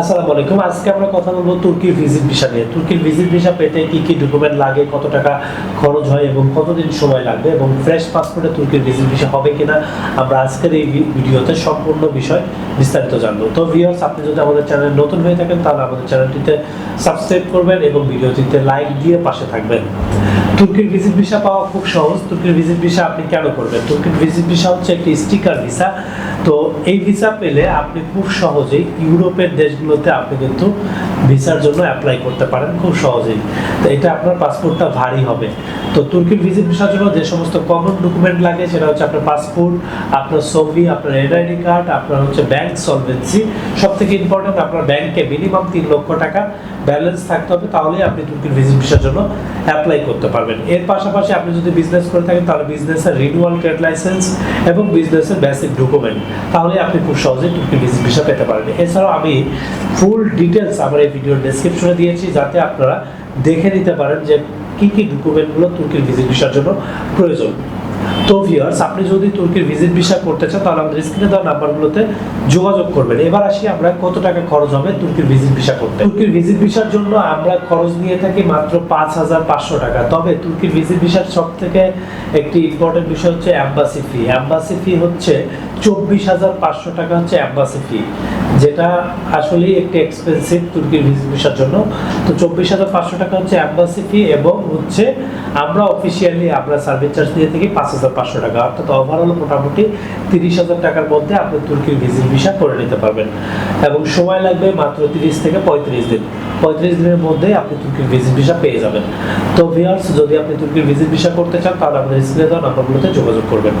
আসসালামু আলাইকুম। আজকে আমরা কথা বলব তুর্কির ভিজিট ভিসা নিয়ে। তুর্কির ভিজিট ভিসা পেতে কি কি ডকুমেন্ট লাগে, কত টাকা খরচ হয় এবং কতদিন সময় লাগবে এবং ফ্রেশ পাসপোর্টে তুর্কির ভিজিট ভিসা হবে কিনা, আমরা আজকের এই ভিডিওতে সম্পূর্ণ বিষয় বিস্তারিত জানব। তো আপনি যদি আমাদের চ্যানেল নতুন হয়ে থাকেন, তাহলে আমাদের চ্যানেলটিতে সাবস্ক্রাইব করবেন এবং ভিডিওটিতে লাইক দিয়ে পাশে থাকবেন। তুর্কির ভিজিট ভিসা পাওয়া খুব সহজ। তুর্কির ভিজিট ভিসা আপনি কেন করবেন? তুর্কির ভিজিট ভিসা হচ্ছে একটি স্টিকার ভিসা তো এই ভিসা পেলে আপনি খুব সহজেই ইউরোপের দেশগুলোতে আপনি কিন্তু ভিসার জন্য অ্যাপ্লাই করতে পারেন খুব সহজেই। তো এটা আপনার পাসপোর্টটা ভারী হবে। তো তুর্কির ভিজিট ভিসার জন্য যে সমস্ত কমন ডকুমেন্ট লাগে, সেটা হচ্ছে আপনার পাসপোর্ট আপনার ছবি, আপনার এনআইডি কার্ড আপনার হচ্ছে ব্যাংক সলভেন্সি সব থেকে ইম্পর্টেন্ট আপনার ব্যাংকে মিনিমাম তিন লক্ষ টাকা ব্যালেন্স থাকতে হবে তাহলেই আপনি তুর্কির ভিজিট ভিসার জন্য অ্যাপ্লাই করতে পারবেন। এর পাশাপাশি আপনি যদি বিজনেস করে থাকেন, তাহলে বিজনেসের রিনিউয়াল ট্রেড লাইসেন্স এবং বিজনেসের বেসিক ডকুমেন্ট তাহলে আপনি খুব সহজেই তুর্কি ভিজিট ভিসা পেতে পারবেন এছাড়াও আমি ফুল ডিটেলস আমার এই ভিডিওর ডেসক্রিপশনে দিয়েছি, যাতে আপনারা দেখে নিতে পারেন যে কি কি ডকুমেন্টগুলো তুর্কির ভিজিট ভিসার জন্য প্রয়োজন। তো ভিউয়ার্স আপনি যদি তুর্কির ভিজিট ভিসা করতে চান, তাহলে আমাদের স্ক্রিনে দেওয়া নাম্বারগুলোতে যোগাযোগ করবেন। এবার আসি আমরা কত টাকা খরচ হবে তুর্কির ভিজিট ভিসা করতে। তুর্কির ভিজিট ভিসার জন্য আমরা খরচ নিয়ে থাকি মাত্র পাঁচ হাজার পাঁচশো টাকা। তবে তুর্কির ভিজিট ভিসার সব থেকে একটি ইম্পর্টেন্ট বিষয় হচ্ছে অ্যাম্বাসি ফি অ্যাম্বাসি ফি হচ্ছে চব্বিশ হাজার পাঁচশো টাকা হচ্ছে অ্যাম্বাসি ফি যেটা আসলেই একটি এক্সপেন্সিভ তুর্কির ভিসার জন্য। তো চব্বিশ হাজার পাঁচশো টাকা হচ্ছে অ্যাম্বাসি ফি এবং হচ্ছে আমরা অফিসিয়ালি আমরা সার্ভিস চার্জ দিয়ে থাকি পাঁচ হাজার পাঁচশো টাকা। অর্থাৎ ওভারঅল মোটামুটি তিরিশ হাজার টাকার মধ্যে আপনি তুর্কির ভিজিট ভিসা করে নিতে পারবেন। এবং সময় লাগবে মাত্র তিরিশ থেকে পঁয়ত্রিশ দিন। পঁয়ত্রিশ দিনের মধ্যে আপনি তুর্কির ভিজিট ভিসা পেয়ে যাবেন। তো ভিয়ার্স যদি আপনি তুর্কির ভিজিট ভিসা করতে চান, তাহলে আমাদের স্ক্রিনে দেওয়া নাম্বারগুলোতে যোগাযোগ করবেন।